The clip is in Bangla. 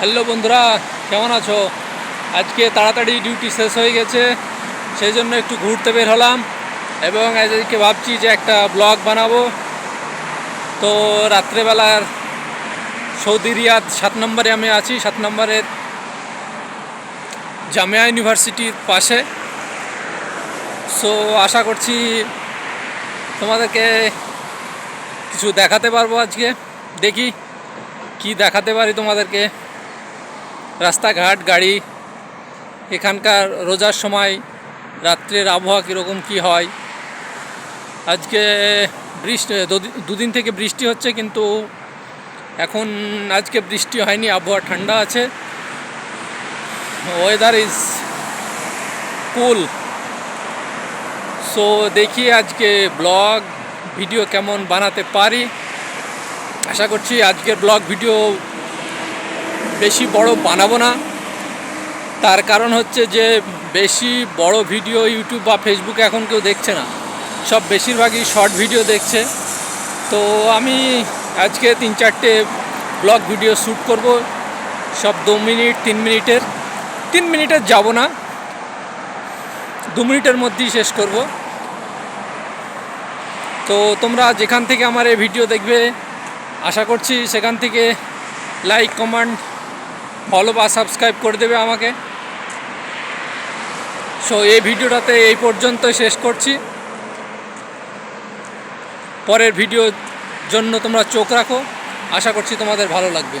হ্যালো বন্ধুরা, কেমন আছো? আজকে তাড়াতাড়ি ডিউটি শেষ হয়ে গেছে, সেই জন্য একটু ঘুরতে বের হলাম এবং আজকে ভাবছি যে একটা ব্লগ বানাবো। তো রাত্রেবেলার সৌদি রিয়াদ সাত নম্বরে আমি আছি, সাত নম্বরের জামিয়া ইউনিভার্সিটির পাশে। সো আশা করছি তোমাদেরকে কিছু দেখাতে পারব আজকে। দেখি কি দেখাতে পারি তোমাদেরকে। রাস্তাঘাট, গাড়ি, এখানকার রোজার সময় রাত্রের আবহাওয়া কীরকম, কি হয়? আজকে বৃষ্টি, দুদিন থেকে বৃষ্টি হচ্ছে কিন্তু এখন আজকে বৃষ্টি হয়নি, আবহাওয়া ঠান্ডা আছে। ওয়েদার ইজ কুল সো দেখি আজকে ব্লগ, ভিডিও কেমন বানাতে পারি। আশা করছি আজকের ব্লগ, ভিডিও বেশি বড় বানাবো না। তার কারণ হচ্ছে যে, বেশি বড় ভিডিও ইউটিউব বা ফেসবুকে এখন কেউ দেখছে না। সব বেশিরভাগই শর্ট ভিডিও দেখছে। তো আমি আজকে তিন চারটে ব্লগ ভিডিও শ্যুট করব। সব দু মিনিট, তিন মিনিটের। তিন মিনিটের যাব না। দু মিনিটের মধ্যেই শেষ করব। তো তোমরা যেখান থেকে আমার এই ভিডিও দেখবে, আশা করছি সেখান থেকে লাইক কমেন্ট ফলো বা সাবস্ক্রাইব করে দেবে আমাকে। সো এই ভিডিওটাতে এই পর্যন্ত শেষ করছি। পরের ভিডিওর জন্য তোমরা চোখ রাখো। আশা করছি তোমাদের ভালো লাগবে।